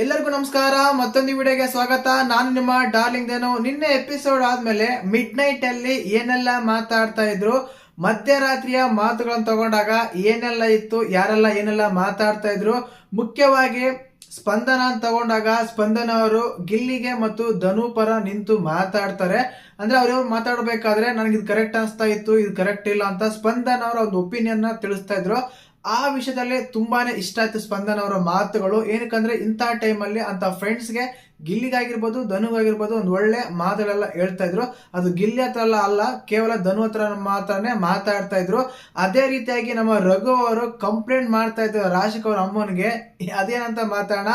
ಎಲ್ಲರಿಗೂ ನಮಸ್ಕಾರ, ಮತ್ತೊಂದು ವಿಡಿಯೋಗೆ ಸ್ವಾಗತ. ನಾನು ನಿಮ್ಮ ಡಾರ್ಲಿಂಗ್ ದೇನು. ನಿನ್ನೆ ಎಪಿಸೋಡ್ ಆದ್ಮೇಲೆ ಮಿಡ್ ನೈಟ್ ಅಲ್ಲಿ ಏನೆಲ್ಲ ಮಾತಾಡ್ತಾ ಇದ್ರು, ಮಧ್ಯರಾತ್ರಿಯ ಮಾತುಗಳನ್ನು ತಗೊಂಡಾಗ ಏನೆಲ್ಲ ಇತ್ತು, ಯಾರೆಲ್ಲ ಏನೆಲ್ಲ ಮಾತಾಡ್ತಾ ಇದ್ರು, ಮುಖ್ಯವಾಗಿ ಸ್ಪಂದನ ತಗೊಂಡಾಗ ಸ್ಪಂದನ ಅವರು ಗಿಲ್ಲಿಗೆ ಮತ್ತು ಧನು ಪರ ನಿಂತು ಮಾತಾಡ್ತಾರೆ. ಅಂದ್ರೆ ಅವ್ರು ಮಾತಾಡ್ಬೇಕಾದ್ರೆ ನನಗೆ ಇದು ಕರೆಕ್ಟ್ ಅನಿಸ್ತಾ ಇತ್ತು, ಇದು ಕರೆಕ್ಟ್ ಇಲ್ಲ ಅಂತ ಸ್ಪಂದನ ಅವರ ಒಂದು ಒಪಿನಿಯನ್ ತಿಳಿಸ್ತಾ ಇದ್ರು. ಆ ವಿಷಯದಲ್ಲಿ ತುಂಬಾನೇ ಇಷ್ಟ ಆಯ್ತು ಸ್ಪಂದನ್ ಅವರ ಮಾತುಗಳು. ಏನಕ್ಕಂದ್ರೆ ಇಂಥ ಟೈಮಲ್ಲಿ ಅಂತ ಫ್ರೆಂಡ್ಸ್ಗೆ ಗಿಲ್ಲಿಗಾಗಿರ್ಬೋದು, ಧನುಗಾಗಿರ್ಬೋದು ಒಂದು ಒಳ್ಳೆ ಮಾತುಗಳೆಲ್ಲ ಹೇಳ್ತಾ ಇದ್ರು. ಅದು ಗಿಲ್ಲಿ ಹತ್ರ ಎಲ್ಲ ಅಲ್ಲ, ಕೇವಲ ಧನು ಹತ್ರ ಮಾತ್ರನೇ ಮಾತಾಡ್ತಾ ಇದ್ರು. ಅದೇ ರೀತಿಯಾಗಿ ನಮ್ಮ ರಘು ಅವರು ಕಂಪ್ಲೇಂಟ್ ಮಾಡ್ತಾ ಇದ್ರು ರಾಶಿಕ್ ಅವ್ರ ಅಮ್ಮನಿಗೆ. ಅದೇನಂತ ಮಾತಾಡೋಣ?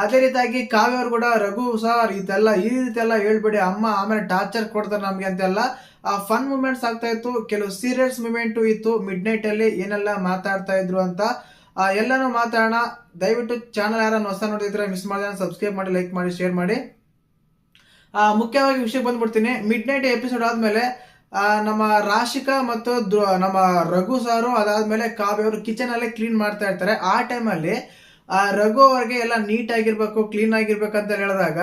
ಅದೇ ರೀತಿಯಾಗಿ ಕಾವ್ಯ ಅವ್ರು ಕೂಡ ರಘು ಸರ್ ಇದೆಲ್ಲ ಈ ರೀತಿ ಎಲ್ಲ ಹೇಳ್ಬೇಡಿ, ಅಮ್ಮ ಆಮೇಲೆ ಟಾರ್ಚರ್ ಕೊಡ್ತಾರೆ ನಮ್ಗೆ ಅಂತೆಲ್ಲ. ಆ ಫನ್ ಮೂಮೆಂಟ್ಸ್ ಆಗ್ತಾ ಇತ್ತು, ಕೆಲವು ಸೀರಿಯಸ್ ಮೂಮೆಂಟ್ ಇತ್ತು ಮಿಡ್ ನೈಟ್ ಅಲ್ಲಿ ಏನೆಲ್ಲ ಮಾತಾಡ್ತಾ ಇದ್ರು ಅಂತ. ಎಲ್ಲಾನು ಮಾತಾಡೋಣ. ದಯವಿಟ್ಟು ಚಾನಲ್ ಯಾರನ್ನು ಹೊಸ ನೋಡಿದ್ರೆ ಮಿಸ್ ಮಾಡಿದ್ರೆ ಸಬ್ಸ್ಕ್ರೈಬ್ ಮಾಡಿ ಲೈಕ್ ಮಾಡಿ ಶೇರ್ ಮಾಡಿ. ಮುಖ್ಯವಾಗಿ ವಿಷಯಕ್ಕೆ ಬಂದ್ಬಿಡ್ತೀನಿ. ಮಿಡ್ ನೈಟ್ ಎಪಿಸೋಡ್ ಆದ್ಮೇಲೆ ನಮ್ಮ ರಾಶಿಕಾ ಮತ್ತು ನಮ್ಮ ರಘು ಸಾರು ಅದಾದ್ಮೇಲೆ ಕಾವ್ಯ ಅವರು ಕಿಚನ್ ಅಲ್ಲೇ ಕ್ಲೀನ್ ಮಾಡ್ತಾ ಇರ್ತಾರೆ. ಆ ಟೈಮಲ್ಲಿ ರಘು ಅವ್ರಿಗೆ ಎಲ್ಲ ನೀಟ್ ಆಗಿರ್ಬೇಕು ಕ್ಲೀನ್ ಆಗಿರ್ಬೇಕು ಅಂತ ಹೇಳಿದಾಗ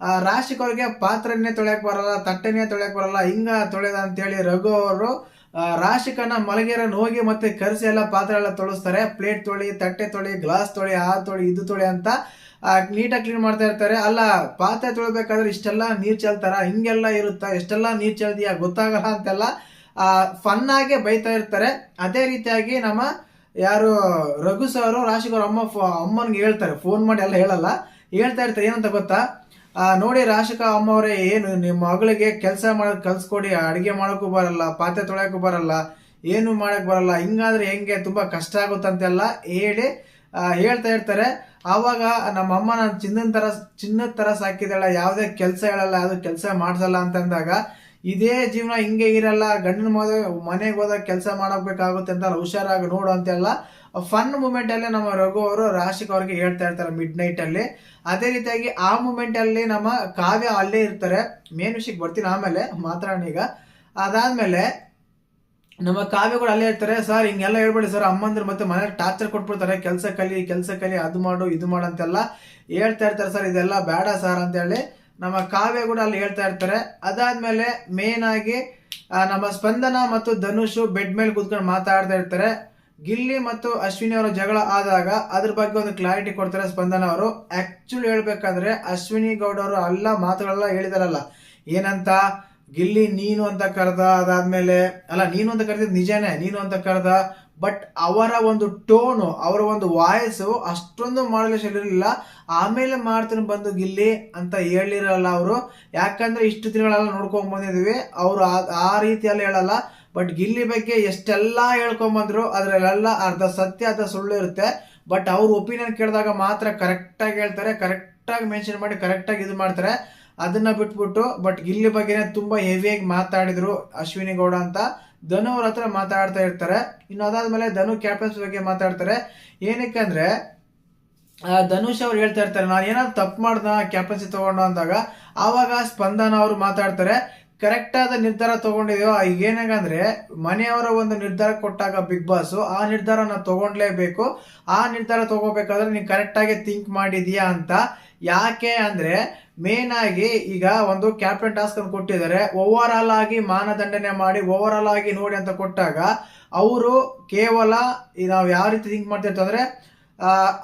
ಆ, ರಾಶಿಕ್ ಅವ್ರಿಗೆ ಪಾತ್ರನೇ ತೊಳೆಯಕ್ ಬರಲ್ಲ ತಟ್ಟೆನೇ ತೊಳೆಯಕ್ ಬರಲ್ಲ ಹಿಂಗ ತೊಳೆದ ಅಂತೇಳಿ ರಘು ಅವರು ಆ, ರಾಶಿಕನ ಮಲಗಿರನ್ ಹೋಗಿ ಮತ್ತೆ ಕರೆಸಿ ಎಲ್ಲ ಪಾತ್ರೆ ಎಲ್ಲ ತೊಳಸ್ತಾರೆ. ಪ್ಲೇಟ್ ತೊಳಿ ತಟ್ಟೆ ತೊಳಿ ಗ್ಲಾಸ್ ತೊಳಿ ಆ ತೊಳಿ ಇದು ತೊಳಿ ಅಂತ ನೀಟಾಗಿ ಕ್ಲೀನ್ ಮಾಡ್ತಾ ಇರ್ತಾರೆ. ಅಲ್ಲ ಪಾತ್ರೆ ತೊಳಿಬೇಕಾದ್ರೆ ಇಷ್ಟೆಲ್ಲ ನೀರ್ ಚೆಲ್ತಾರ ಹಿಂಗೆಲ್ಲ ಇರುತ್ತಾ? ಎಷ್ಟೆಲ್ಲ ನೀರ್ ಚೆಲ್ದಿಯಾ ಗೊತ್ತಾಗಲ್ಲ ಅಂತೆಲ್ಲ ಫನ್ ಆಗಿ ಬೈತಾ ಇರ್ತಾರೆ. ಅದೇ ರೀತಿಯಾಗಿ ನಮ್ಮ ಯಾರು ರಘು ಸರ್ ರಾಶಿಕ್ ಅಮ್ಮ ಅಮ್ಮನ್ಗೆ ಹೇಳ್ತಾರೆ ಫೋನ್ ಮಾಡಿ ಎಲ್ಲ ಹೇಳಲ್ಲ. ಹೇಳ್ತಾ ಇರ್ತಾರೆ, ಏನಂತ ಗೊತ್ತಾ? ನೋಡಿ ರಾಶಿಕಾ ಅಮ್ಮ ಅವರೇ ಏನು ನಿಮ್ಮ ಮಗಳಿಗೆ ಕೆಲಸ ಮಾಡೋದು ಕಲ್ಸ್ಕೊಡಿ, ಅಡಿಗೆ ಮಾಡೋಕ್ಕೂ ಬರಲ್ಲ, ಪಾತ್ರೆ ತೊಳೆಯೋಕ್ಕೂ ಬರಲ್ಲ, ಏನು ಮಾಡಕ್ ಬರಲ್ಲ, ಹಿಂಗಾದ್ರೆ ಹೆಂಗೆ, ತುಂಬಾ ಕಷ್ಟ ಆಗುತ್ತಂತೆಲ್ಲ ಹೇಳಿ ಹೇಳ್ತಾ ಇರ್ತಾರೆ. ಆವಾಗ ನಮ್ಮ ಅಮ್ಮ ನಾನು ಚಿನ್ನದ ತರ ಚಿನ್ನದ ತರ ಸಾಕಿದಾಳೆ ಯಾವುದೇ ಕೆಲಸ ಹೇಳಲ್ಲ, ಅದು ಕೆಲಸ ಮಾಡ್ಸಲ್ಲ ಅಂತಂದಾಗ ಇದೇ ಜೀವನ ಹಿಂಗೆ ಇರಲ್ಲ, ಗಂಡನ ಮದುವೆ ಮನೆಗೆ ಹೋದಾಗ ಕೆಲಸ ಮಾಡಬೇಕಾಗುತ್ತೆ ಅಂತ ಹುಷಾರಾಗಿ ನೋಡು ಅಂತೆಲ್ಲ ಫನ್ ಮೂಮೆಂಟ್ ಅಲ್ಲಿ ನಮ್ಮ ರಘು ಅವರು ರಾಶಿಕ್ ಅವ್ರಿಗೆ ಹೇಳ್ತಾ ಇರ್ತಾರೆ ಮಿಡ್ ನೈಟ್ ಅಲ್ಲಿ. ಅದೇ ರೀತಿಯಾಗಿ ಆ ಮೂಮೆಂಟ್ ಅಲ್ಲಿ ನಮ್ಮ ಕಾವ್ಯ ಅಲ್ಲೇ ಇರ್ತಾರೆ. ಮೇನ್ ವಿಷಯಕ್ಕೆ ಬರ್ತೀನಿ ಆಮೇಲೆ, ಮಾತಾಡೋಣ ಈಗ. ಅದಾದ್ಮೇಲೆ ನಮ್ಮ ಕಾವ್ಯಗಳು ಅಲ್ಲೇ ಇರ್ತಾರೆ. ಸರ್, ಹಿಂಗೆಲ್ಲ ಹೇಳ್ಬೇಡಿ ಸರ್. ಅಮ್ಮಂದ್ರೆ ಮತ್ತೆ ಮನೇಲಿ ಟಾರ್ಚರ್ ಕೊಟ್ಬಿಡ್ತಾರೆ. ಕೆಲಸ ಕಲಿ ಕೆಲಸ ಕಲಿ, ಅದು ಮಾಡು, ಇದು ಮಾಡು ಅಂತೆಲ್ಲ ಹೇಳ್ತಾ ಇರ್ತಾರೆ. ಸರ್, ಇದೆಲ್ಲ ಬೇಡ ಸರ್ ಅಂತ ಹೇಳಿ ನಮ್ಮ ಕಾವ್ಯ ಕೂಡ ಅಲ್ಲಿ ಹೇಳ್ತಾ ಇರ್ತಾರೆ. ಅದಾದ್ಮೇಲೆ ಮೇನ್ ಆಗಿ ನಮ್ಮ ಸ್ಪಂದನ ಮತ್ತು ಧನುಷ್ ಬೆಡ್ ಮೇಲೆ ಕೂತ್ಕೊಂಡು ಮಾತಾಡ್ತಾ ಇರ್ತಾರೆ. ಗಿಲ್ಲಿ ಮತ್ತು ಅಶ್ವಿನಿ ಅವರ ಜಗಳ ಆದಾಗ ಅದ್ರ ಬಗ್ಗೆ ಒಂದು ಕ್ಲಾರಿಟಿ ಕೊಡ್ತಾರೆ ಸ್ಪಂದನ ಅವರು. ಆಕ್ಚುಲಿ ಹೇಳ್ಬೇಕಾದ್ರೆ ಅಶ್ವಿನಿ ಗೌಡ ಅವರು ಅಲ್ಲ, ಮಾತುಗಳೆಲ್ಲ ಹೇಳಿದಾರಲ್ಲ. ಏನಂತ? ಗಿಲ್ಲಿ ನೀನು ಅಂತ ಕರೆದ, ಅದಾದ್ಮೇಲೆ, ಅಲ್ಲ, ನೀನು ಅಂತ ಕರೆದಿದ್ ನಿಜಾನೇ, ನೀನು ಅಂತ ಕರೆದ ಬಟ್ ಅವರ ಒಂದು ಟೋನು ಅವರ ಒಂದು ವಾಯ್ಸು ಅಷ್ಟೊಂದು ಮಾಡಲು ಇರಲಿಲ್ಲ. ಆಮೇಲೆ ಮಾಡ್ತೀನಿ ಬಂದು ಗಿಲ್ಲಿ ಅಂತ ಹೇಳಿರಲ್ಲ ಅವರು. ಯಾಕಂದ್ರೆ ಇಷ್ಟು ದಿನಗಳೆಲ್ಲ ನೋಡ್ಕೊಂಡು ಬಂದಿದ್ವಿ. ಅವರು ಆ ರೀತಿಯಲ್ಲಿ ಹೇಳಲ್ಲ. ಬಟ್ ಗಿಲ್ಲಿ ಬಗ್ಗೆ ಎಷ್ಟೆಲ್ಲ ಹೇಳ್ಕೊಂಬಂದ್ರು ಬಂದ್ರು ಅದ್ರಲ್ಲೆಲ್ಲ ಅರ್ಧ ಸತ್ಯ, ಅರ್ಧ ಸುಳ್ಳು ಇರುತ್ತೆ. ಬಟ್ ಅವ್ರ ಒಪಿನಿಯನ್ ಕೇಳಿದಾಗ ಮಾತ್ರ ಕರೆಕ್ಟಾಗಿ ಹೇಳ್ತಾರೆ ಕರೆಕ್ಟಾಗಿ ಮೆನ್ಷನ್ ಮಾಡಿ ಕರೆಕ್ಟಾಗಿ ಇದು ಮಾಡ್ತಾರೆ. ಅದನ್ನ ಬಿಟ್ಬಿಟ್ಟು ಬಟ್ ಗಿಲ್ಲಿ ಬಗ್ಗೆನೇ ತುಂಬಾ ಹೆವಿಯಾಗಿ ಮಾತಾಡಿದ್ರು ಅಶ್ವಿನಿ ಗೌಡ ಅಂತ. ಧನು ಅವ್ರ ಹತ್ರ ಮಾತಾಡ್ತಾ ಇರ್ತಾರೆ. ಇನ್ನು ಅದಾದ್ಮೇಲೆ ಧನು ಕ್ಯಾಪ್ಟನ್ಸ್ ಬಗ್ಗೆ ಮಾತಾಡ್ತಾರೆ. ಏನಕ್ಕೆ ಅಂದ್ರೆ ಧನುಷ್ ಅವ್ರು ಹೇಳ್ತಾ ಇರ್ತಾರೆ, ನಾನು ಏನಾದ್ರು ತಪ್ಪು ಮಾಡ್ದ ಕ್ಯಾಪ್ಟನ್ಸಿ ತಗೊಂಡು ಅಂದಾಗ, ಆವಾಗ ಸ್ಪಂದನ ಅವರು ಮಾತಾಡ್ತಾರೆ. ಕರೆಕ್ಟ್ ಆದ ನಿರ್ಧಾರ ತಗೊಂಡಿದೆಯೋ, ಈಗ ಏನಾಗಂದ್ರೆ ಮನೆಯವರ ಒಂದು ನಿರ್ಧಾರ ಕೊಟ್ಟಾಗ ಬಿಗ್ ಬಾಸ್ ಆ ನಿರ್ಧಾರ ನಾವು ತಗೊಂಡ್ಲೇಬೇಕು. ಆ ನಿರ್ಧಾರ ತಗೋಬೇಕಾದ್ರೆ ನೀನ್ ಕರೆಕ್ಟ್ ಆಗಿ ಥಿಂಕ್ ಮಾಡಿದೀಯಾ ಅಂತ. ಯಾಕೆ ಅಂದ್ರೆ ಮೇನ್ ಆಗಿ ಈಗ ಒಂದು ಕ್ಯಾಪ್ಟನ್ ಟಾಸ್ಕ್ ಅನ್ನು ಕೊಟ್ಟಿದ್ದಾರೆ. ಓವರ್ ಆಲ್ ಆಗಿ ಮಾನದಂಡನೆ ಮಾಡಿ ಓವರ್ ಆಲ್ ಆಗಿ ನೋಡಿ ಅಂತ ಕೊಟ್ಟಾಗ, ಅವರು ಕೇವಲ ನಾವು ಯಾವ ರೀತಿ ಥಿಂಕ್ ಮಾಡ್ತಿರ್ತಂದ್ರೆ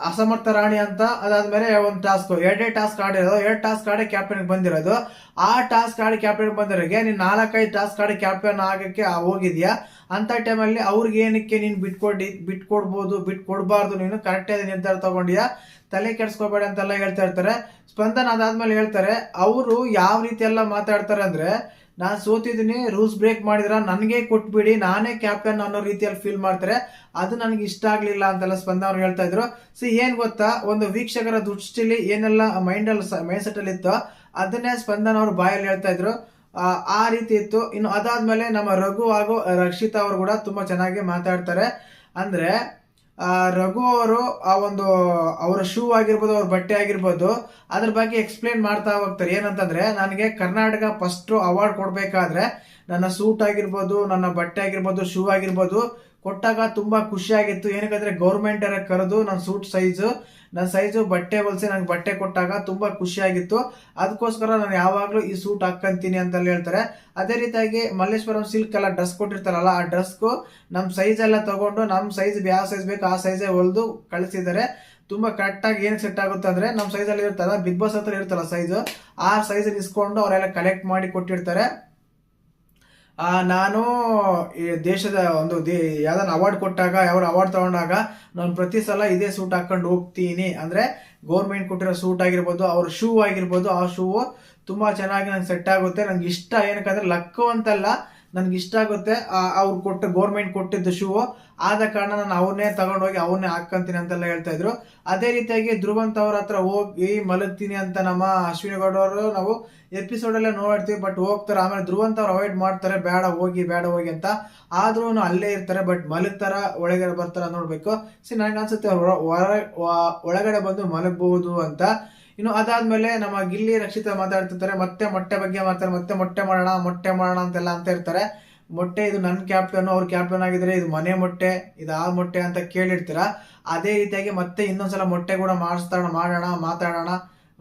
ಅಸಮರ್ಥ ರಾಣಿ ಅಂತ ಅದಾದ್ಮೇಲೆ ಒಂದು ಟಾಸ್ಕ್, ಎರಡೇ ಟಾಸ್ಕ್ ಆಡಿರೋದು ಎರಡು ಟಾಸ್ಕ್ ಆಡಿ ಕ್ಯಾಪ್ಟನ್ ಬಂದಿರೋದು. ಆ ಟಾಸ್ಕ್ ಆಡಿ ಕ್ಯಾಪ್ಟನ್ ಬಂದಿರೋಗೆ ನೀನು ನಾಲ್ಕೈದು ಟಾಸ್ಕ್ ಆಡಿ ಕ್ಯಾಪ್ಟನ್ ಆಗಕ್ಕೆ ಹೋಗಿದ್ಯಾ? ಅಂತ ಟೈಮಲ್ಲಿ ಅವ್ರಿಗೆ ಏನಕ್ಕೆ ನೀನು ಬಿಟ್ಕೊಡಿ ಬಿಟ್ಕೊಡ್ಬೋದು ಬಿಟ್ಕೊಡ್ಬಾರ್ದು ನೀನು ಕರೆಕ್ಟಾಗಿ ನಿರ್ಧಾರ ತಗೊಂಡಿಯಾ? ತಲೆ ಕೆಡ್ಸ್ಕೋಬೇಡ ಅಂತೆಲ್ಲ ಹೇಳ್ತಾ ಇರ್ತಾರೆ. ಸ್ಪಂದನ ಅದಾದ್ಮೇಲೆ ಹೇಳ್ತಾರೆ, ಅವರು ಯಾವ ರೀತಿ ಎಲ್ಲ ಮಾತಾಡ್ತಾರೆ ಅಂದ್ರೆ ನಾನು ಸೋತಿದ್ದೀನಿ ರೂಲ್ಸ್ ಬ್ರೇಕ್ ಮಾಡಿದ್ರ ನನಗೆ ಕೊಟ್ಬಿಡಿ ನಾನೇ ಕ್ಯಾಪ್ಟನ್ ಅನ್ನೋ ರೀತಿಯಲ್ಲಿ ಫೀಲ್ ಮಾಡ್ತಾರೆ. ಅದು ನನಗೆ ಇಷ್ಟ ಆಗಲಿಲ್ಲ ಅಂತೆಲ್ಲ ಸ್ಪಂದ ಅವ್ರು ಹೇಳ್ತಾ ಇದ್ರು. ಸಿ ಏನು ಗೊತ್ತಾ? ಒಂದು ವೀಕ್ಷಕರ ದೃಷ್ಟಿಲಿ ಏನೆಲ್ಲ ಮೈಂಡಲ್ಲಿ ಮೈಂಡ್ ಸೆಟ್ಟಲ್ಲಿ ಇತ್ತು ಅದನ್ನೇ ಸ್ಪಂದನ ಅವರು ಬಾಯಲ್ಲಿ ಹೇಳ್ತಾ ಇದ್ರು. ಆ, ರೀತಿ ಇತ್ತು. ಇನ್ನು ಅದಾದ್ಮೇಲೆ ನಮ್ಮ ರಘು ಹಾಗೂ ರಕ್ಷಿತಾ ಅವರು ಕೂಡ ತುಂಬ ಚೆನ್ನಾಗಿ ಮಾತಾಡ್ತಾರೆ. ಅಂದ್ರೆ ರಘು ಅವರು ಆ ಒಂದು, ಅವರ ಶೂ ಆಗಿರ್ಬೋದು, ಅವ್ರ ಬಟ್ಟೆ ಆಗಿರ್ಬೋದು, ಅದ್ರ ಬಗ್ಗೆ ಎಕ್ಸ್ಪ್ಲೇನ್ ಮಾಡ್ತಾ ಹೋಗ್ತಾರೆ. ಏನಂತಂದ್ರೆ, ನನಗೆ ಕರ್ನಾಟಕ ಫಸ್ಟ್ ಅವಾರ್ಡ್ ಕೊಡಬೇಕಾದ್ರೆ ನನ್ನ ಸೂಟ್ ಆಗಿರ್ಬೋದು, ನನ್ನ ಬಟ್ಟೆ ಆಗಿರ್ಬೋದು ಶೂ ಆಗಿರ್ಬೋದು, ಕೊಟ್ಟಾಗ ತುಂಬಾ ಖುಷಿಯಾಗಿತ್ತು ಏನಕ್ಕಂದ್ರೆ ಗೌರ್ಮೆಂಟ್ ಕರೆದು ನನ್ನ ಸೂಟ್ ಸೈಜ್ ನನ್ನ ಸೈಜು ಬಟ್ಟೆ ಹೊಲಿಸಿ ನನಗೆ ಬಟ್ಟೆ ಕೊಟ್ಟಾಗ ತುಂಬ ಖುಷಿಯಾಗಿತ್ತು. ಅದಕ್ಕೋಸ್ಕರ ನಾನು ಯಾವಾಗಲೂ ಈ ಸೂಟ್ ಹಾಕ್ಕಂತೀನಿ ಅಂತಲ್ಲಿ ಹೇಳ್ತಾರೆ. ಅದೇ ರೀತಿಯಾಗಿ ಮಲ್ಲೇಶ್ವರಂ ಸಿಲ್ಕ್ ಎಲ್ಲ ಡ್ರೆಸ್ ಕೊಟ್ಟಿರ್ತಾರಲ್ಲ, ಆ ಡ್ರೆಸ್ಗೂ ನಮ್ಮ ಸೈಜ್ ಎಲ್ಲ ತಗೊಂಡು ನಮ್ಮ ಸೈಜ್ ಯಾವ ಸೈಜ್ ಬೇಕು ಆ ಸೈಜೇ ಹೊಲಿದು ಕಳಿಸಿದ್ದಾರೆ. ತುಂಬ ಕರೆಕ್ಟಾಗಿ ಏನು ಸೆಟ್ ಆಗುತ್ತೆ ಅಂದರೆ ನಮ್ಮ ಸೈಜಲ್ಲಿ ಇರ್ತಲ್ಲ ಬಿಗ್ ಬಾಸ್ ಹತ್ರ ಇರ್ತಲ್ಲ ಸೈಜು ಆ ಸೈಜ್ ಇಸ್ಕೊಂಡು ಅವರೆಲ್ಲ ಕಲೆಕ್ಟ್ ಮಾಡಿ ಕೊಟ್ಟಿರ್ತಾರೆ. ನಾನು ದೇಶದ ಒಂದು ದೇ, ಯಾವ್ದಾನ ಅವಾರ್ಡ್ ಕೊಟ್ಟಾಗ ಯಾವ ಅವಾರ್ಡ್ ತಗೊಂಡಾಗ ನಾನು ಪ್ರತಿ ಸಲ ಇದೇ ಸೂಟ್ ಹಾಕೊಂಡು ಹೋಗ್ತೀನಿ. ಅಂದ್ರೆ ಗೌರ್ಮೆಂಟ್ ಕೊಟ್ಟಿರೋ ಸೂಟ್ ಆಗಿರ್ಬೋದು, ಅವ್ರ ಶೂ ಆಗಿರ್ಬೋದು, ಆ ಶೂ ತುಂಬಾ ಚೆನ್ನಾಗಿ ನಂಗೆ ಸೆಟ್ ಆಗುತ್ತೆ. ನಂಗೆ ಇಷ್ಟ, ಏನಕ್ಕಂದ್ರೆ ಲಕ್ಕು ಅಂತಲ್ಲ ನನ್ಗೆ ಇಷ್ಟ ಆಗುತ್ತೆ ಅವ್ರು ಕೊಟ್ಟ ಗೌರ್ಮೆಂಟ್ ಕೊಟ್ಟಿದ್ದ ಶೂ ಆದ ಕಾರಣ ನಾನು ಅವನ್ನೇ ತಗೊಂಡೋಗಿ ಅವನ್ನೇ ಹಾಕ್ಕಂತೀನಿ ಅಂತೆಲ್ಲ ಹೇಳ್ತಾ ಇದ್ರು. ಅದೇ ರೀತಿಯಾಗಿ ಧ್ರುವಂತ ಅವ್ರ ಹತ್ರ ಹೋಗಿ ಮಲಗ್ತೀನಿ ಅಂತ ನಮ್ಮ ಅಶ್ವಿನಿ ಗೌಡ ಅವರು ನಾವು ಎಪಿಸೋಡ್ ಅಲ್ಲೇ ನೋಡ್ತೀವಿ ಬಟ್ ಹೋಗ್ತಾರೆ. ಆಮೇಲೆ ಧ್ರುವಂತ ಅವ್ರು ಅವಾಯ್ಡ್ ಮಾಡ್ತಾರೆ, ಬೇಡ, ಹೋಗಿ ಬೇಡ, ಹೋಗಿ ಅಂತ. ಆದ್ರೂ ಅಲ್ಲೇ ಇರ್ತಾರೆ ಬಟ್ ಮಲಗ್ತಾರ, ಒಳಗಡೆ ಬರ್ತಾರ ನೋಡ್ಬೇಕು. ಸಿ ನನಗೆ ಅನ್ಸುತ್ತೆ ಹೊರ- ಒಳಗಡೆ ಬಂದು ಮಲಗಬಹುದು ಅಂತ. ಇನ್ನು ಅದಾದ್ಮೇಲೆ ನಮ್ಮ ಗಿಲ್ಲಿ, ರಕ್ಷಿತ ಮಾತಾಡ್ತಿರ್ತಾರೆ. ಮತ್ತೆ ಮೊಟ್ಟೆ ಬಗ್ಗೆ ಮಾತಾಡ್ತಾರೆ. ಮತ್ತೆ ಮೊಟ್ಟೆ ಮಾಡೋಣ ಮೊಟ್ಟೆ ಮಾಡೋಣ ಅಂತೆಲ್ಲ ಅಂತ ಇರ್ತಾರೆ. ಮೊಟ್ಟೆ ಇದು ನನ್ನ ಕ್ಯಾಪ್ಟನ್ ಅವ್ರ ಕ್ಯಾಪ್ಟನ್ ಆಗಿದ್ರೆ ಇದು ಮನೆ ಮೊಟ್ಟೆ, ಇದು ಆ ಮೊಟ್ಟೆ ಅಂತ ಕೇಳಿರ್ತೀರ? ಅದೇ ರೀತಿಯಾಗಿ ಮತ್ತೆ ಇನ್ನೊಂದ್ಸಲ ಮೊಟ್ಟೆ ಕೂಡ ಮಾಡಿಸ್ತಾಣ ಮಾಡೋಣ, ಮಾತಾಡೋಣ,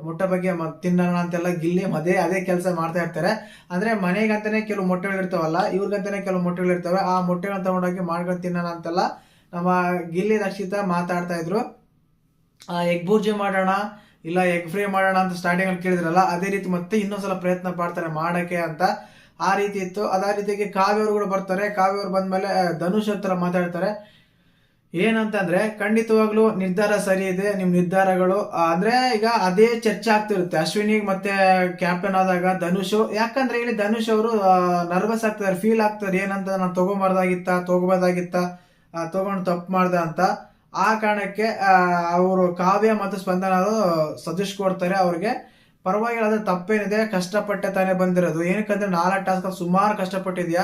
ಮೊಟ್ಟೆ ಬಗ್ಗೆ ತಿನ್ನೋಣ ಅಂತೆಲ್ಲ ಗಿಲ್ಲಿ ಅದೇ ಅದೇ ಕೆಲಸ ಮಾಡ್ತಾ ಇರ್ತಾರೆ. ಅಂದ್ರೆ ಮನೆಗಂತಾನೆ ಕೆಲವು ಮೊಟ್ಟೆಗಳು ಇರ್ತಾವಲ್ಲ, ಇವ್ರಿಗಂತಾನೆ ಕೆಲವು ಮೊಟ್ಟೆಗಳು ಇರ್ತವೆ. ಆ ಮೊಟ್ಟೆಗಳನ್ನ ತಗೊಂಡೋಗಿ ಮಾಡ್ಕೊಂಡು ತಿನ್ನೋಣ ಅಂತೆಲ್ಲ ನಮ್ಮ ಗಿಲ್ಲಿ, ರಕ್ಷಿತ ಮಾತಾಡ್ತಾ ಇದ್ರು. ಆ, ಎಗ್ ಬೂರ್ಜಿ ಮಾಡೋಣ ಇಲ್ಲ ಎಗ್ ಫ್ರೈ ಮಾಡೋಣ ಅಂತ ಸ್ಟಾರ್ಟಿಂಗ್ ಅಲ್ಲಿ ಕೇಳಿದ್ರಲ್ಲ, ಅದೇ ರೀತಿ ಮತ್ತೆ ಇನ್ನೊಂದ್ಸಲ ಪ್ರಯತ್ನ ಪಡ್ತಾರೆ ಮಾಡಕ್ಕೆ ಅಂತ. ಆ ರೀತಿ ಇತ್ತು. ಅದೇ ರೀತಿಯಾಗಿ ಕಾವ್ಯವ್ರು ಕೂಡ ಬರ್ತಾರೆ. ಕಾವ್ಯವ್ರು ಬಂದ್ಮೇಲೆ ಧನುಷ್ ಹತ್ರ ಮಾತಾಡ್ತಾರೆ. ಏನಂತಂದ್ರೆ, ಖಂಡಿತವಾಗ್ಲೂ ನಿರ್ಧಾರ ಸರಿ ಇದೆ, ನಿಮ್ ನಿರ್ಧಾರಗಳು. ಅಂದ್ರೆ ಈಗ ಅದೇ ಚರ್ಚೆ ಆಗ್ತಿರುತ್ತೆ. ಅಶ್ವಿನಿ ಮತ್ತೆ ಕ್ಯಾಪ್ಟನ್ ಆದಾಗ ಧನುಷ್, ಯಾಕಂದ್ರೆ ಇಲ್ಲಿ ಧನುಷ್ ಅವರು ನರ್ವಸ್ ಆಗ್ತಾರೆ ಫೀಲ್ ಆಗ್ತಾರೆ ಏನಂತ ನಾನು ತಗೊಂಬಾರ್ದಾಗಿತ್ತ, ತಗೋಬಾರ್ದಾಗಿತ್ತ ತಗೊಂಡು ತಪ್ಪು ಮಾಡ್ದ ಅಂತ. ಆ ಕಾರಣಕ್ಕೆ ಅವರು ಕಾವ್ಯ ಮತ್ತು ಸ್ಪಂದನ ಸಜೆಸ್ಟ್ ಕೊಡ್ತಾರೆ ಅವ್ರಿಗೆ. ಪರವಾಗಿಲ್ಲ ಅದ್ರ ತಪ್ಪೇನಿದೆ, ಕಷ್ಟಪಟ್ಟೆ ತಾನೇ ಬಂದಿರೋದು. ಏನಕ್ಕಂದ್ರೆ ನಾಲ್ಕು ಟಾಸ್ಕ್ ಸುಮಾರು ಕಷ್ಟಪಟ್ಟಿದ್ಯಾ?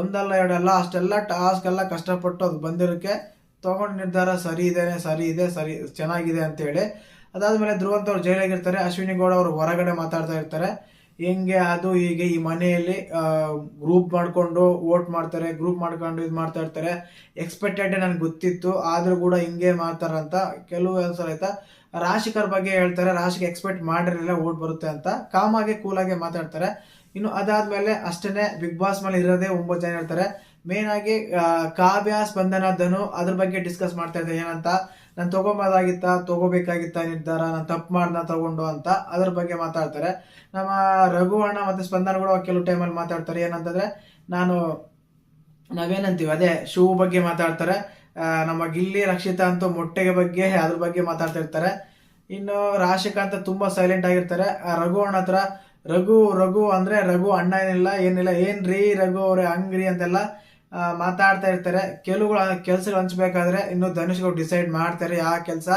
ಒಂದಲ್ಲ, ಎರಡಲ್ಲ, ಅಷ್ಟೆಲ್ಲ ಟಾಸ್ಕ್ ಎಲ್ಲ ಕಷ್ಟಪಟ್ಟು ಅದು ಬಂದಿರೋಕ್ಕೆ ತೊಗೊಂಡು ನಿರ್ಧಾರ ಸರಿ ಇದೇನೆ, ಸರಿ ಇದೆ, ಸರಿ, ಚೆನ್ನಾಗಿದೆ ಅಂತೇಳಿ. ಅದಾದ್ಮೇಲೆ ಧ್ರುವಂತ್ ಅವ್ರು ಜೈಲಾಗಿರ್ತಾರೆ ಅಶ್ವಿನಿ ಗೌಡ ಅವರು ಹೊರಗಡೆ ಮಾತಾಡ್ತಾ ಇರ್ತಾರೆ. ಹೆಂಗೆ ಅದು ಹೀಗೆ ಈ ಮನೆಯಲ್ಲಿ ಗ್ರೂಪ್ ಮಾಡಿಕೊಂಡು ವೋಟ್ ಮಾಡ್ತಾರೆ ಗ್ರೂಪ್ ಮಾಡ್ಕೊಂಡು ಇದು ಮಾಡ್ತಾ ಇರ್ತಾರೆ. ಎಕ್ಸ್ಪೆಕ್ಟೆಡ್ ನನಗೆ ಗೊತ್ತಿತ್ತು, ಆದರೂ ಕೂಡ ಹಿಂಗೆ ಮಾಡ್ತಾರಂತ ಕೆಲವು ಸಲ ಆಯ್ತಾ, ರಾಶಿಕರ ಬಗ್ಗೆ ಹೇಳ್ತಾರೆ ರಾಶಿಗೆ ಎಕ್ಸ್ಪೆಕ್ಟ್ ಮಾಡಿರಲಿಲ್ಲ ಓಟ್ ಬರುತ್ತೆ ಅಂತ ಕಾಮಾಗೆ ಕೂಲಾಗೆ ಮಾತಾಡ್ತಾರೆ. ಇನ್ನು ಅದಾದ್ಮೇಲೆ ಅಷ್ಟೇ ಬಿಗ್ ಬಾಸ್ ಮೇಲೆ ಇರೋದೇ ಒಂಬತ್ತು ಜನ ಹೇಳ್ತಾರೆ ಮೇನ್ ಆಗಿ ಕಾವ್ಯ, ಸ್ಪಂದನ ಅದ್ರ ಬಗ್ಗೆ ಡಿಸ್ಕಸ್ ಮಾಡ್ತಾ ಇದ್ದಾರೆ ಏನಂತ. ನಾನು ತಗೊಂಬೋದಾಗಿತ್ತ, ತಗೋಬೇಕಾಗಿತ್ತ ನಿರ್ಧಾರ, ನಾನು ತಪ್ಪು ಮಾಡ್ದ, ತಗೊಂಡು ಅಂತ ಅದ್ರ ಬಗ್ಗೆ ಮಾತಾಡ್ತಾರೆ. ನಮ್ಮ ರಘು ಅಣ್ಣ ಮತ್ತೆ ಸ್ಪಂದನ ಕೂಡ ಕೆಲವು ಟೈಮಲ್ಲಿ ಮಾತಾಡ್ತಾರೆ. ಏನಂತಂದ್ರೆ, ನಾನು ನಾವೇನಂತೀವಿ, ಅದೇ ಶೂ ಬಗ್ಗೆ ಮಾತಾಡ್ತಾರೆ. ನಮ್ಮ ಗಿಲ್ಲಿ, ರಕ್ಷಿತಾ ಅಂತೂ ಮೊಟ್ಟೆಗೆ ಬಗ್ಗೆ, ಅದ್ರ ಬಗ್ಗೆ ಮಾತಾಡ್ತಿರ್ತಾರೆ. ಇನ್ನು ರಾಶಿಕಾಂತ ತುಂಬ ಸೈಲೆಂಟ್ ಆಗಿರ್ತಾರೆ. ಆ, ರಘು ಅಣ್ಣ ಹತ್ರ, ರಘು ರಘು ಅಂದರೆ ರಘು ಅಣ್ಣ ಏನಿಲ್ಲ ಏನಿಲ್ಲ, ಏನ್ರಿ ರಘು ಅವ್ರೆ, ಹಂಗ್ರಿ ಅಂತೆಲ್ಲ ಮಾತಾಡ್ತಾ ಇರ್ತಾರೆ. ಕೆಲವು ಕೆಲಸಗಳು ಹಂಚ್ಬೇಕಾದ್ರೆ ಇನ್ನು ಧನುಷ್ಗಳು ಡಿಸೈಡ್ ಮಾಡ್ತಾರೆ ಯಾವ ಕೆಲಸ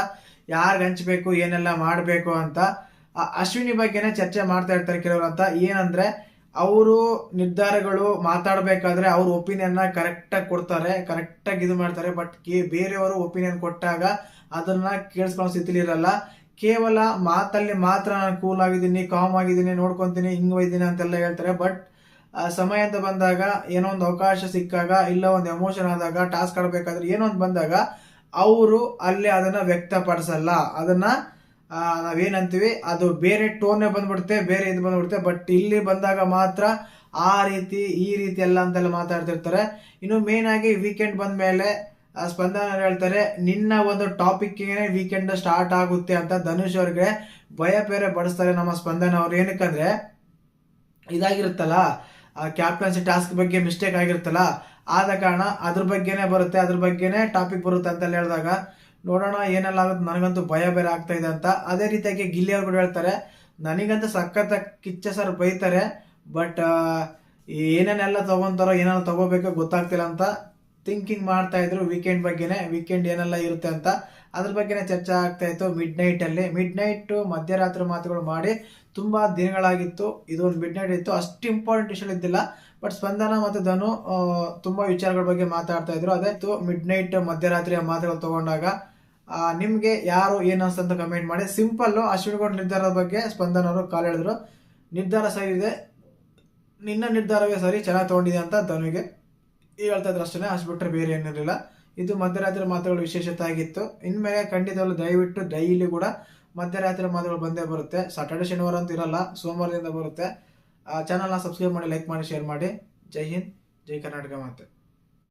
ಯಾರಿಗೆ ಹಂಚ್ಬೇಕು ಏನೆಲ್ಲ ಮಾಡಬೇಕು ಅಂತ. ಅಶ್ವಿನಿ ಬಗ್ಗೆನೇ ಚರ್ಚೆ ಮಾಡ್ತಾ ಇರ್ತಾರೆ ಕೆಲವರು ಅಂತ. ಏನಂದ್ರೆ, ಅವರು ನಿರ್ಧಾರಗಳು ಮಾತಾಡಬೇಕಾದ್ರೆ ಅವ್ರ ಒಪಿನಿಯನ್ನ ಕರೆಕ್ಟಾಗಿ ಕೊಡ್ತಾರೆ ಕರೆಕ್ಟಾಗಿ ಇದು ಮಾಡ್ತಾರೆ. ಬಟ್ ಬೇರೆಯವರು ಒಪಿನಿಯನ್ ಕೊಟ್ಟಾಗ ಅದನ್ನ ಕೇಳಿಸ್ಕೊಳ್ಳೋ ಸ್ಥಿತಿಲಿರಲ್ಲ ಕೇವಲ ಮಾತಲ್ಲಿ ಮಾತ್ರ ನಾನು ಕೂಲ್ ಆಗಿದ್ದೀನಿ ಕಾಮ್ ಆಗಿದ್ದೀನಿ, ನೋಡ್ಕೊತೀನಿ, ಹಿಂಗ್ ಒಯ್ದೀನಿ ಅಂತೆಲ್ಲ ಹೇಳ್ತಾರೆ. ಬಟ್ ಸಮಯ ಅಂತ ಬಂದಾಗ ಏನೋ ಒಂದು ಅವಕಾಶ ಸಿಕ್ಕಾಗ ಇಲ್ಲ ಒಂದು ಎಮೋಷನ್ ಆದಾಗ ಟಾಸ್ಕ್ ಆಡಬೇಕಾದ್ರೆ ಏನೋ ಒಂದು ಬಂದಾಗ ಅವರು ಅಲ್ಲಿ ಅದನ್ನ ವ್ಯಕ್ತಪಡಿಸಲ್ಲ. ಅದನ್ನ ಆ, ನಾವೇನಂತೀವಿ ಅದು ಬೇರೆ ಟೋನೇ ಬಂದ್ಬಿಡುತ್ತೆ ಬೇರೆ ಇದು ಬಂದ್ಬಿಡುತ್ತೆ ಬಟ್ ಇಲ್ಲಿ ಬಂದಾಗ ಮಾತ್ರ ಆ ರೀತಿ ಈ ರೀತಿ ಎಲ್ಲ ಅಂತೆಲ್ಲ ಮಾತಾಡ್ತಿರ್ತಾರೆ. ಇನ್ನು ಮೇನ್ ಆಗಿ ವೀಕೆಂಡ್ ಬಂದ ಮೇಲೆ ಸ್ಪಂದನ ಹೇಳ್ತಾರೆ ನಿನ್ನ ಒಂದು ಟಾಪಿಕ್ಗೆ ವೀಕೆಂಡ್ ಸ್ಟಾರ್ಟ್ ಆಗುತ್ತೆ ಅಂತ ಧನುಷ್ ಅವ್ರಿಗೆ ಭಯ ಬೇರೆ ಬಡಿಸ್ತಾರೆ ನಮ್ಮ ಸ್ಪಂದನ ಅವ್ರು ಏನಕ್ಕಂದ್ರೆ ಇದಾಗಿರುತ್ತಲ್ಲ ಕ್ಯಾಪ್ಟನ್ಸಿ ಟಾಸ್ಕ್ ಬಗ್ಗೆ ಮಿಸ್ಟೇಕ್ ಆಗಿರುತ್ತಲ್ಲ, ಆದ ಕಾರಣ ಅದ್ರ ಬಗ್ಗೆನೇ ಬರುತ್ತೆ, ಅದ್ರ ಬಗ್ಗೆನೇ ಟಾಪಿಕ್ ಬರುತ್ತೆ ಅಂತ ಹೇಳಿದಾಗ, ನೋಡೋಣ ಏನೆಲ್ಲ ಆಗುತ್ತೆ, ನನಗಂತೂ ಭಯ ಬೇರೆ ಆಗ್ತಾ ಇದೆ ಅಂತ. ಅದೇ ರೀತಿಯಾಗಿ ಗಿಲ್ಲಿ ಅವ್ರು ಕೂಡ ಹೇಳ್ತಾರೆ, ನನಗಂತೂ ಸಖತ್ ಕಿಚ್ಚ ಸರ್ ಬೈತಾರೆ ಬಟ್ ಏನೇನೆಲ್ಲ ತಗೊಂತಾರೋ ಏನೆಲ್ಲ ತಗೋಬೇಕೋ ಗೊತ್ತಾಗ್ತಿಲ್ಲ ಅಂತ ಥಿಂಕಿಂಗ್ ಮಾಡ್ತಾ ಇದ್ರು ವೀಕೆಂಡ್ ಬಗ್ಗೆನೇ ವೀಕೆಂಡ್ ಏನೆಲ್ಲ ಇರುತ್ತೆ ಅಂತ. ಅದ್ರ ಬಗ್ಗೆನೇ ಚರ್ಚೆ ಆಗ್ತಾ ಇತ್ತು ಮಿಡ್ ನೈಟ್ ಅಲ್ಲಿ. ಮಿಡ್ ನೈಟ್ ಮಧ್ಯರಾತ್ರಿ ಮಾತುಗಳು ಮಾಡಿ ತುಂಬಾ ದಿನಗಳಾಗಿತ್ತು. ಇದೊಂದು ಮಿಡ್ ನೈಟ್ ಇತ್ತು. ಅಷ್ಟು ಇಂಪಾರ್ಟೆಂಟ್ ವಿಷಯ ಇದ್ದಿಲ್ಲ. ಬಟ್ ಸ್ಪಂದನ ಮತ್ತು ಧನು ತುಂಬ ವಿಚಾರಗಳ ಬಗ್ಗೆ ಮಾತಾಡ್ತಾ ಇದ್ರು. ಅದೇ ಮಿಡ್ ನೈಟ್ ಮಧ್ಯರಾತ್ರಿಯ ಮಾತುಗಳು ತಗೊಂಡಾಗ. ನಿಮಗೆ ಯಾರು ಏನು ಅಂತ ಕಮೆಂಟ್ ಮಾಡಿ. ಸಿಂಪಲ್ ಅಶ್ವಿನ್ಗೌಡ ನಿರ್ಧಾರದ ಬಗ್ಗೆ ಸ್ಪಂದನ ಅವರು ಕಾಲ್ ಹೇಳಿದ್ರು. ನಿರ್ಧಾರ ಸರಿ ಇದೆ. ನಿನ್ನ ನಿರ್ಧಾರವೇ ಸರಿ. ಚೆನ್ನಾಗಿ ತಗೊಂಡಿದೆ ಅಂತ ಧನುಗೆ ಹೇಳ್ತಾ ಇದ್ರು ಅಷ್ಟೇ ಅಷ್ಟು ಬೇರೆ ಏನಿರಲಿಲ್ಲ ಇದು ಮಧ್ಯರಾತ್ರಿ ಮಾತುಗಳು ವಿಶೇಷತೆ ಆಗಿತ್ತು ಇನ್ಮೇಲೆ ಖಂಡಿತವಾಗ್ಲೂ ದಯವಿಟ್ಟು ಡೈಲಿ ಕೂಡ ಮಧ್ಯರಾತ್ರಿ ಮಾತುಗಳು ಬಂದೇ ಬರುತ್ತೆ. ಸಾಟರ್ಡೆ ಶನಿವಾರ ಅಂತ ಇರಲ್ಲ, ಸೋಮವಾರದಿಂದ ಬರುತ್ತೆ. ಆ ಚಾನಲ್ನ ಸಬ್ಸ್ಕ್ರೈಬ್ ಮಾಡಿ ಲೈಕ್ ಮಾಡಿ ಶೇರ್ ಮಾಡಿ. ಜೈ ಹಿಂದ್, ಜೈ ಕರ್ನಾಟಕ ಮಾತೆ.